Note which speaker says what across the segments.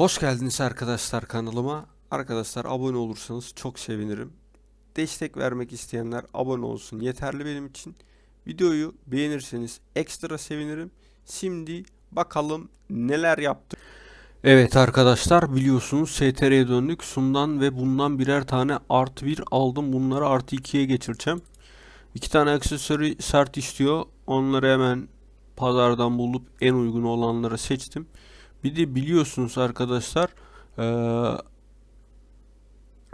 Speaker 1: Hoş geldiniz arkadaşlar kanalıma. Arkadaşlar abone olursanız çok sevinirim. Destek vermek isteyenler abone olsun yeterli benim için. Videoyu beğenirseniz ekstra sevinirim. Şimdi bakalım neler yaptı. Evet arkadaşlar biliyorsunuz STR'ye döndük. Sundan ve bundan birer tane artı bir aldım. Bunları artı ikiye geçireceğim. İki tane aksesuarı sert istiyor. Onları hemen pazardan bulup en uygun olanları seçtim. Bir de biliyorsunuz arkadaşlar eee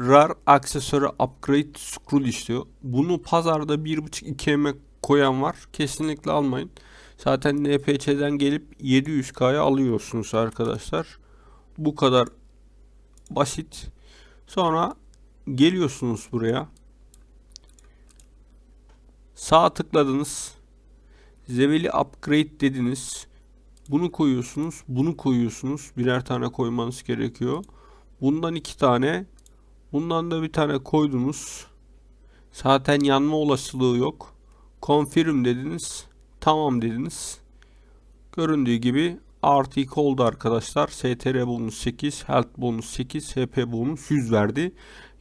Speaker 1: RAR aksesuarı upgrade scroll istiyor. Bunu pazarda 1.5-2 emek koyan var. Kesinlikle almayın. Zaten NPC'den gelip 700K'ya alıyorsunuz arkadaşlar. Bu kadar basit. Sonra geliyorsunuz buraya. Sağ tıkladınız. Zeveli upgrade dediniz. Bunu koyuyorsunuz, bunu koyuyorsunuz. Birer tane koymanız gerekiyor. Bundan iki tane, bundan da bir tane koydunuz. Zaten yanma olasılığı yok. Confirm dediniz. Tamam dediniz. Göründüğü gibi artı 2 oldu arkadaşlar. STR bonus 8, health bonus 8, HP bonus 100 verdi.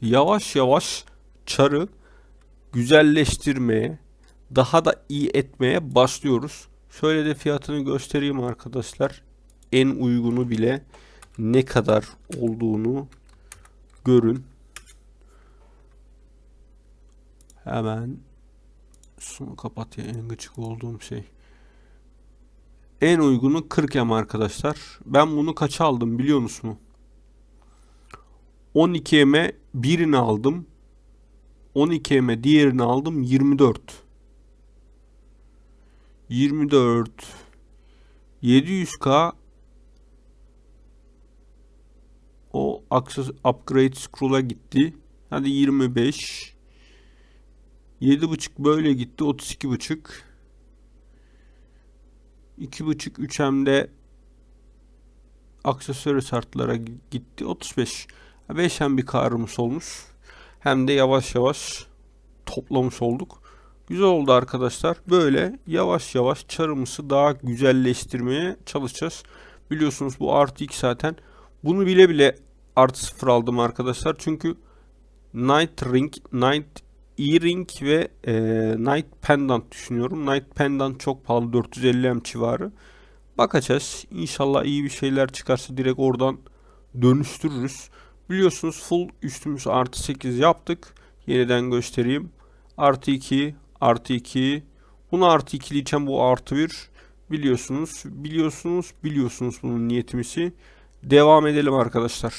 Speaker 1: Yavaş yavaş çarı güzelleştirmeye, daha da iyi etmeye başlıyoruz. Şöyle de fiyatını göstereyim arkadaşlar. En uygunu bile ne kadar olduğunu görün. Hemen şunu kapat ya en gıcık olduğum şey. En uygunu 40 M arkadaşlar. Ben bunu kaça aldım biliyor musun? 12 M'e birini aldım. 12 M'e diğerini aldım 24. 24 700k o access upgrade scroll'a gitti. Hadi 25 7.5 böyle gitti 32.5 2.5 3M'de aksesuar şartlara gitti 35 5 hem bir karımız olmuş hem de yavaş yavaş toplamış olduk. Güzel oldu arkadaşlar. Böyle yavaş yavaş çarımızı daha güzelleştirmeye çalışacağız. Biliyorsunuz bu artı 2 zaten. Bunu bile bile artı 0 aldım arkadaşlar. Çünkü Night Ring, Night Earring ve e, Night Pendant düşünüyorum. Night Pendant çok pahalı 450 M civarı. Bakacağız. İnşallah iyi bir şeyler çıkarsa direkt oradan dönüştürürüz. Biliyorsunuz full üstümüz artı 8 yaptık. Yeniden göstereyim. Artı 2, artı 2. Bunu artı 2 diyeceğim bu artı 1. Biliyorsunuz, biliyorsunuz, biliyorsunuz bunun niyetimizi. Devam edelim arkadaşlar.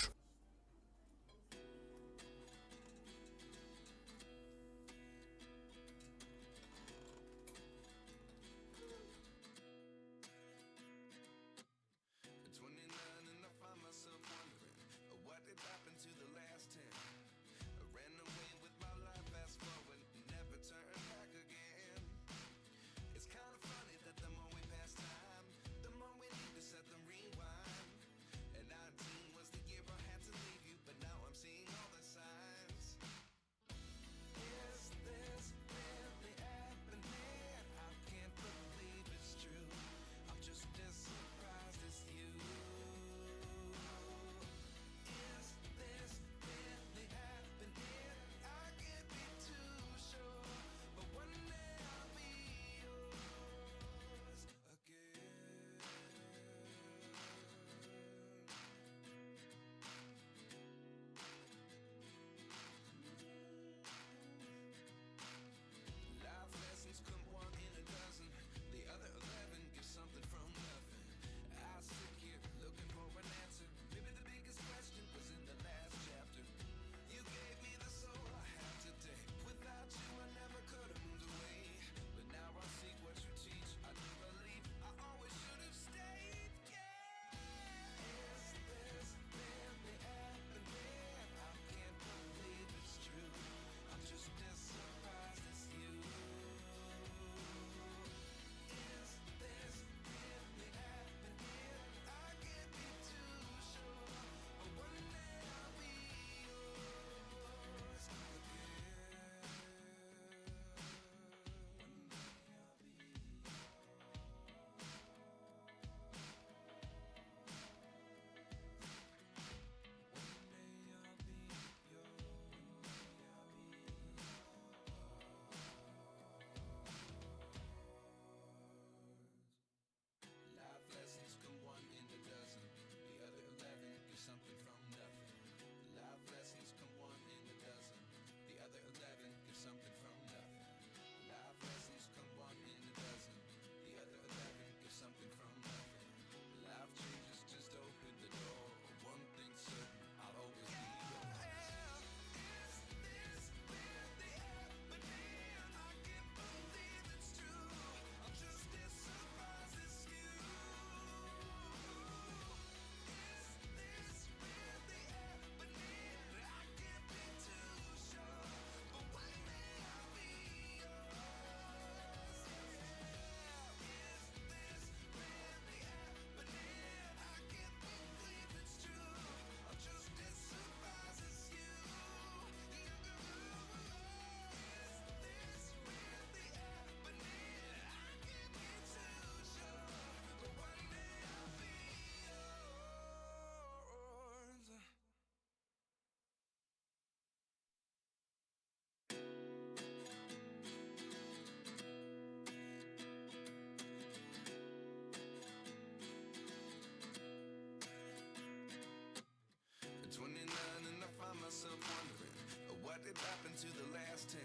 Speaker 2: Did happen to the last ten?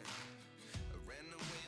Speaker 2: I ran away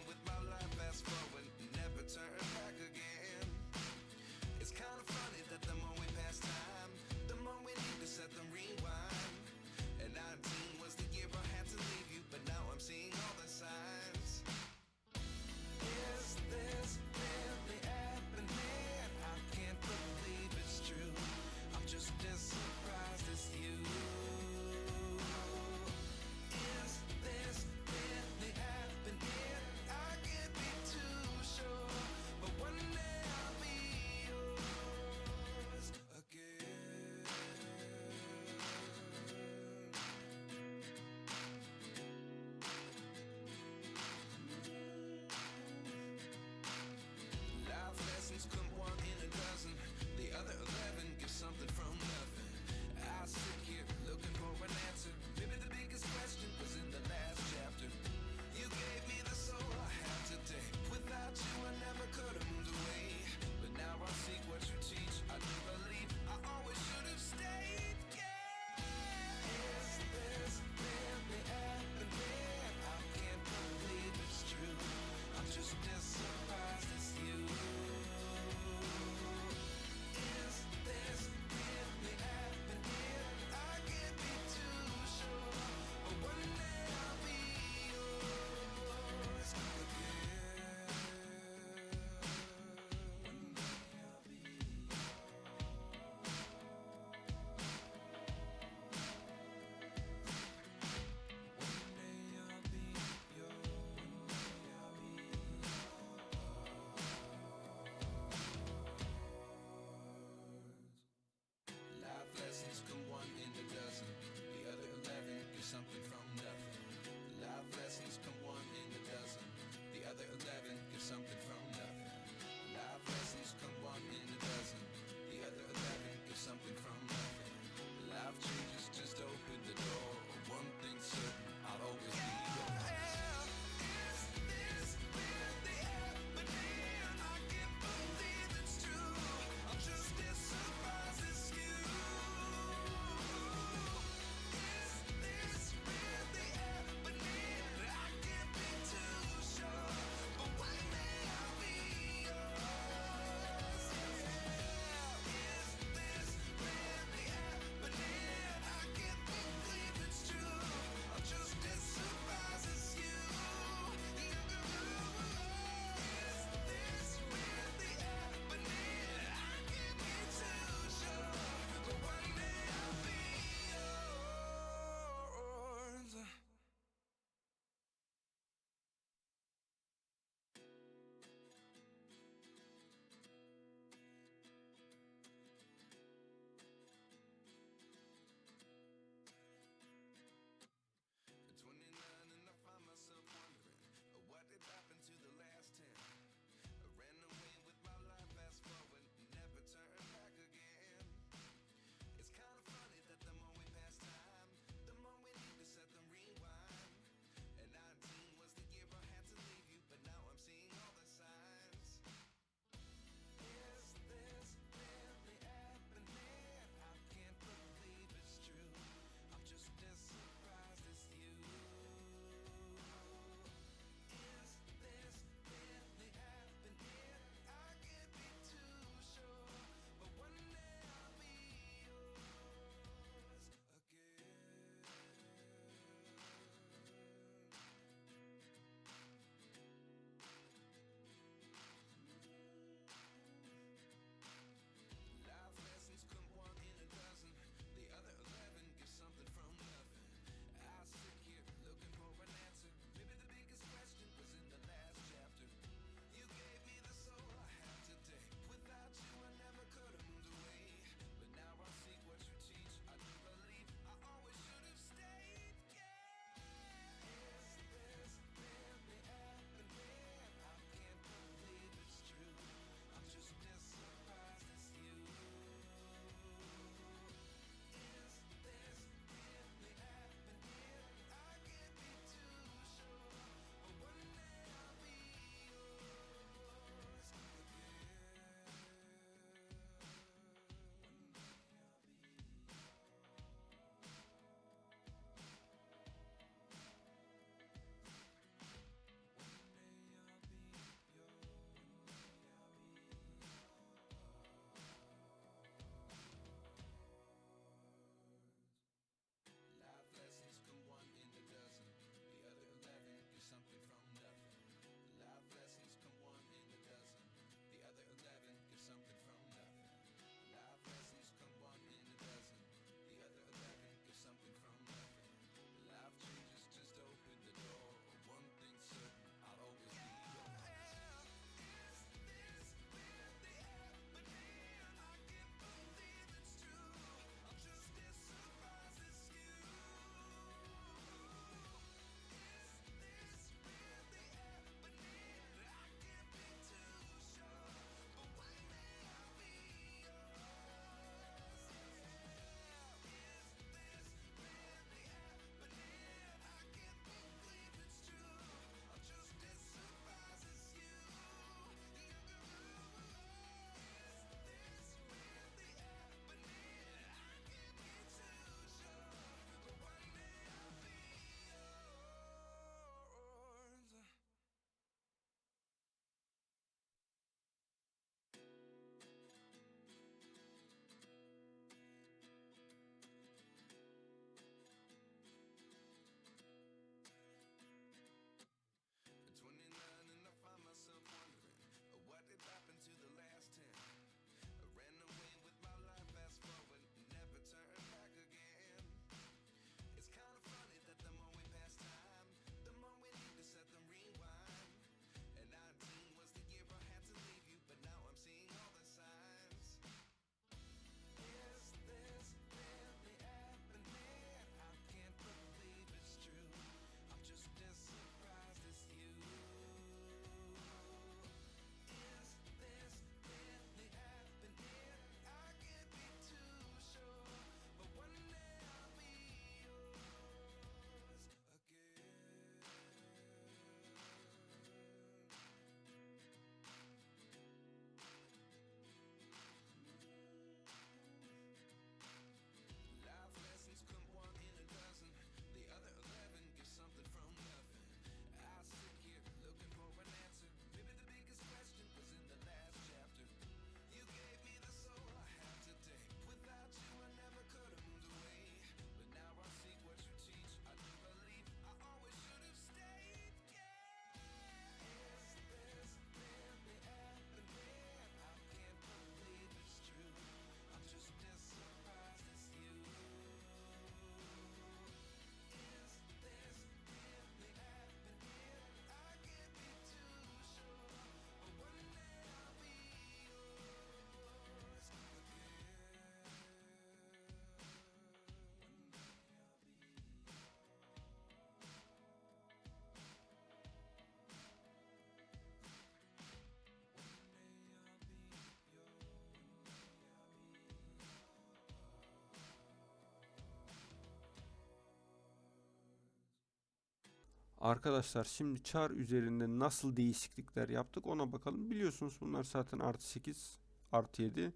Speaker 1: Arkadaşlar şimdi char üzerinde nasıl değişiklikler yaptık ona bakalım. Biliyorsunuz bunlar zaten artı 8 artı 7.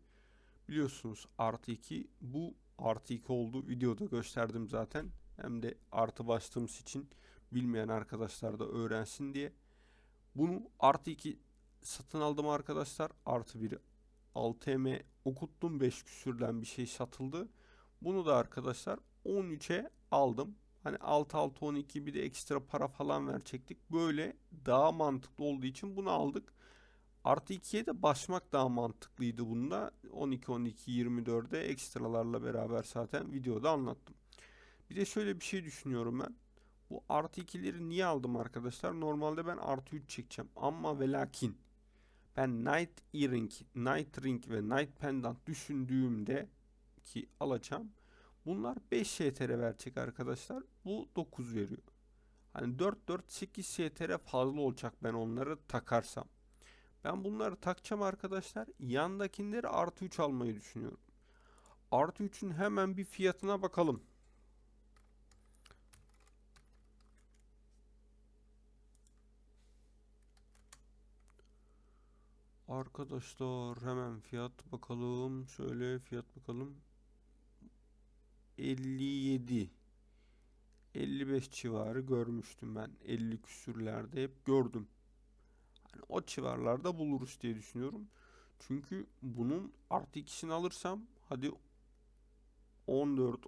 Speaker 1: Biliyorsunuz artı 2 bu artı 2 oldu. Videoda gösterdim zaten. Hem de artı bastığımız için bilmeyen arkadaşlar da öğrensin diye. Bunu artı 2 satın aldım arkadaşlar. Artı 1 6M okuttum 5 küsürden bir şey satıldı. Bunu da arkadaşlar 13'e aldım. Hani 6 6 12 bir de ekstra para falan verecektik. Böyle daha mantıklı olduğu için bunu aldık. Artı 2'ye de başmak daha mantıklıydı bunda. 12 12 24'e ekstralarla beraber zaten videoda anlattım. Bir de şöyle bir şey düşünüyorum ben. Bu artı 2'leri niye aldım arkadaşlar? Normalde ben artı 3 çekeceğim. Ama ve lakin ben Night Earring, Night Ring ve Night Pendant düşündüğümde ki alacağım. Bunlar 5 STR verecek arkadaşlar. Bu 9 veriyor. Hani 4 4 8 STR fazla olacak ben onları takarsam. Ben bunları takacağım arkadaşlar. Yandakileri artı 3 almayı düşünüyorum. Artı 3'ün hemen bir fiyatına bakalım. Arkadaşlar hemen fiyat bakalım. Şöyle fiyat bakalım. 57 55 civarı görmüştüm ben. 50 küsürlerde hep gördüm. Hani o civarlarda buluruz diye düşünüyorum. Çünkü bunun artı ikisini alırsam hadi 14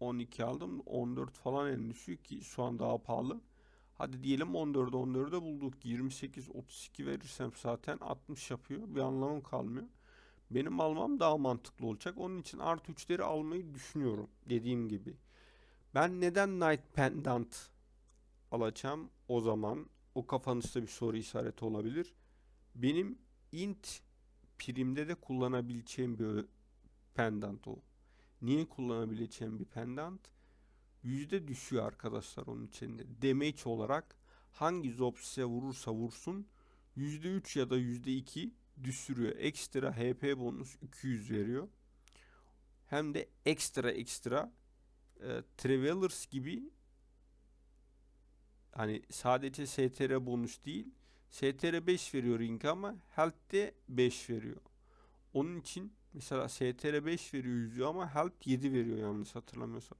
Speaker 1: 12 aldım. 14 falan en düşük ki şu an daha pahalı. Hadi diyelim 14'e 14'e bulduk. 28 32 verirsem zaten 60 yapıyor. Bir anlamım kalmıyor. Benim almam daha mantıklı olacak. Onun için artı 3'leri almayı düşünüyorum. Dediğim gibi. Ben neden Night Pendant alacağım o zaman? O kafanızda bir soru işareti olabilir. Benim int primde de kullanabileceğim bir pendant o. Niye kullanabileceğim bir pendant? Yüzde düşüyor arkadaşlar onun içinde. Damage olarak hangi zob size vurursa vursun %3 ya da %2 düşürüyor. Ekstra HP bonus 200 veriyor. Hem de ekstra ekstra e, Travelers gibi hani sadece STR bonus değil STR 5 veriyor ring ama health de 5 veriyor. Onun için mesela STR 5 veriyor yüzüyor ama health 7 veriyor yanlış hatırlamıyorsam.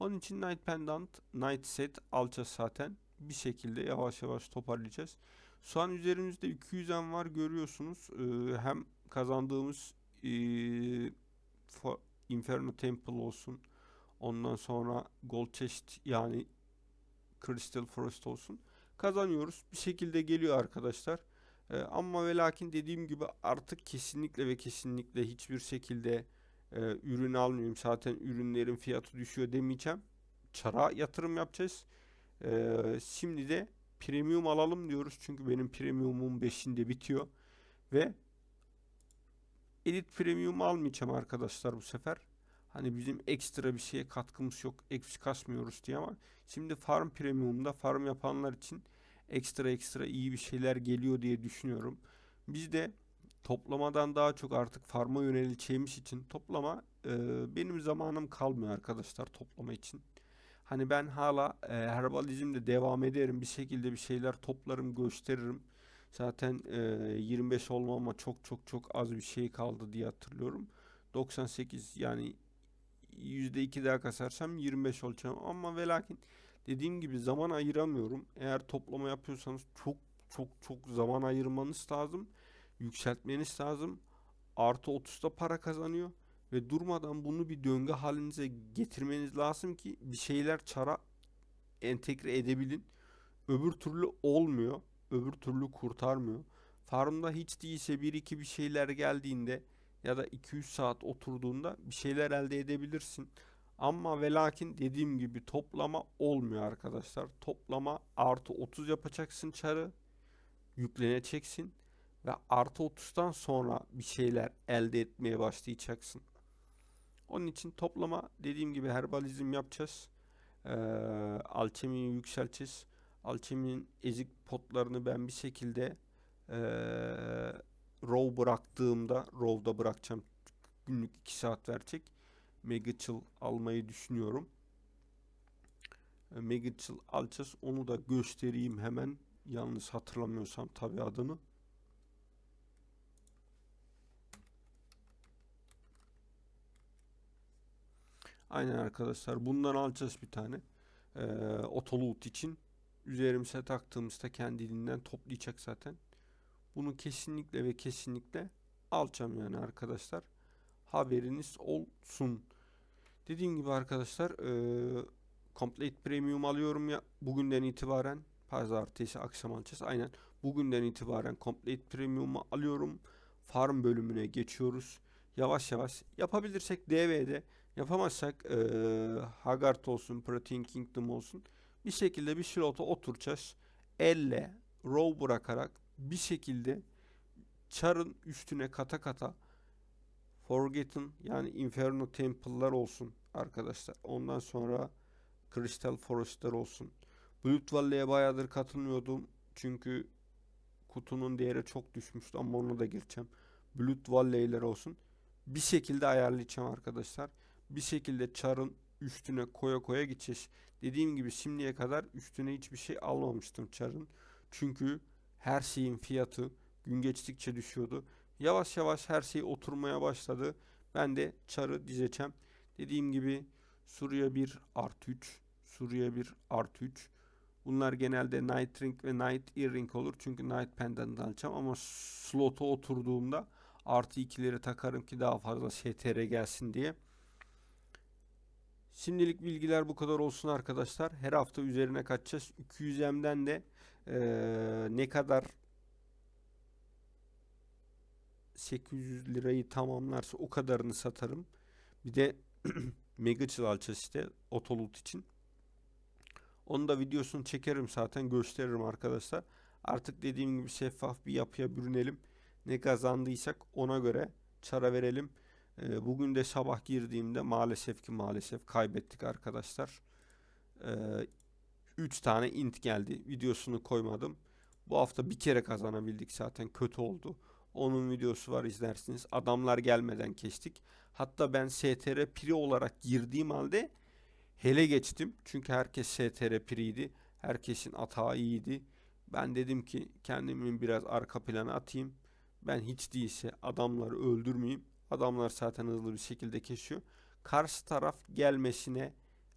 Speaker 1: Onun için Night Pendant, Night Set alacağız zaten. Bir şekilde yavaş yavaş toparlayacağız. Şu an üzerimizde 200 en var görüyorsunuz. Ee, hem kazandığımız e, Inferno Temple olsun. Ondan sonra Gold Chest yani Crystal Forest olsun. Kazanıyoruz. Bir şekilde geliyor arkadaşlar. Ee, ama ve lakin dediğim gibi artık kesinlikle ve kesinlikle hiçbir şekilde e, ürün almıyorum. Zaten ürünlerin fiyatı düşüyor demeyeceğim. Çara yatırım yapacağız. Ee, şimdi de premium alalım diyoruz. Çünkü benim premiumum 5'inde bitiyor. Ve Elite Premium almayacağım arkadaşlar bu sefer. Hani bizim ekstra bir şeye katkımız yok. Eksik kasmıyoruz diye ama şimdi Farm Premium'da farm yapanlar için ekstra ekstra iyi bir şeyler geliyor diye düşünüyorum. Biz de toplamadan daha çok artık farma yöneleceğimiz için toplama e, benim zamanım kalmıyor arkadaşlar toplama için. Hani ben hala e, herbalizmde devam ederim. Bir şekilde bir şeyler toplarım, gösteririm. Zaten e, 25 olmama çok çok çok az bir şey kaldı diye hatırlıyorum. 98 yani %2 daha kasarsam 25 olacağım ama ve lakin dediğim gibi zaman ayıramıyorum. Eğer toplama yapıyorsanız çok çok çok zaman ayırmanız lazım. Yükseltmeniz lazım. Artı 30'da para kazanıyor ve durmadan bunu bir döngü halinize getirmeniz lazım ki bir şeyler çara entegre edebilin. Öbür türlü olmuyor. Öbür türlü kurtarmıyor. Farmda hiç değilse 1-2 bir şeyler geldiğinde ya da 2-3 saat oturduğunda bir şeyler elde edebilirsin. Ama ve lakin dediğim gibi toplama olmuyor arkadaşlar. Toplama artı 30 yapacaksın çarı. Yükleneceksin. Ve artı 30'tan sonra bir şeyler elde etmeye başlayacaksın. Onun için toplama dediğim gibi herbalizm yapacağız. Ee, alchemy'yi yükselteceğiz. Alchemy'nin ezik potlarını ben bir şekilde ee, row bıraktığımda row'da bırakacağım. Günlük 2 saat verecek. Mega Chill almayı düşünüyorum. e, Magical alacağız. Onu da göstereyim hemen. Yalnız hatırlamıyorsam tabii adını. Aynen arkadaşlar. Bundan alacağız bir tane. Ee, Otoloot için. Üzerimize taktığımızda kendiliğinden toplayacak zaten. Bunu kesinlikle ve kesinlikle alacağım yani arkadaşlar. Haberiniz olsun. Dediğim gibi arkadaşlar eee Complete Premium alıyorum ya bugünden itibaren pazartesi akşam alacağız. Aynen bugünden itibaren Complete Premium'u alıyorum. Farm bölümüne geçiyoruz. Yavaş yavaş yapabilirsek DV'de yapamazsak eee Haggard olsun Protein Kingdom olsun bir şekilde bir slota oturacağız. Elle row bırakarak bir şekilde Char'ın üstüne kata kata Forgotten yani Inferno Temple'lar olsun arkadaşlar. Ondan sonra Crystal Forest'lar olsun. Blood Valley'e bayağıdır katılmıyordum. Çünkü kutunun değeri çok düşmüştü ama onu da gireceğim. Blood Valley'ler olsun. Bir şekilde ayarlayacağım arkadaşlar. Bir şekilde Char'ın üstüne koya koya gideceğiz. Dediğim gibi şimdiye kadar üstüne hiçbir şey almamıştım Char'ın. Çünkü her şeyin fiyatı gün geçtikçe düşüyordu. Yavaş yavaş her şey oturmaya başladı. Ben de çarı dizeceğim. Dediğim gibi Suriye 1 artı 3. Suriye 1 artı 3. Bunlar genelde Night Ring ve Night Earring olur. Çünkü Night Pendant alacağım ama slota oturduğumda artı 2'leri takarım ki daha fazla STR gelsin diye. Şimdilik bilgiler bu kadar olsun arkadaşlar. Her hafta üzerine kaçacağız. 200M'den de eee, ne kadar 800 lirayı tamamlarsa o kadarını satarım. Bir de Megachil alacağız işte Otolut için. Onu da videosunu çekerim zaten gösteririm arkadaşlar. Artık dediğim gibi şeffaf bir yapıya bürünelim. Ne kazandıysak ona göre çara verelim. Ee, bugün de sabah girdiğimde maalesef ki maalesef kaybettik arkadaşlar. 3 tane int geldi. Videosunu koymadım. Bu hafta bir kere kazanabildik zaten kötü oldu. Onun videosu var izlersiniz. Adamlar gelmeden kestik. Hatta ben STR Pri olarak girdiğim halde hele geçtim. Çünkü herkes STR Pri'ydi. Herkesin atağı iyiydi. Ben dedim ki kendimi biraz arka plana atayım. Ben hiç değilse adamları öldürmeyeyim. Adamlar zaten hızlı bir şekilde kesiyor. Karşı taraf gelmesine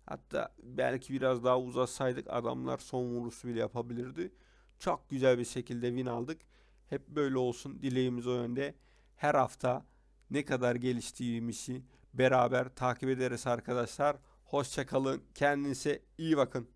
Speaker 1: hatta belki biraz daha uzatsaydık adamlar son vuruşu bile yapabilirdi. Çok güzel bir şekilde win aldık. Hep böyle olsun dileğimiz o yönde. Her hafta ne kadar geliştiğimizi beraber takip ederiz arkadaşlar. Hoşçakalın. Kendinize iyi bakın.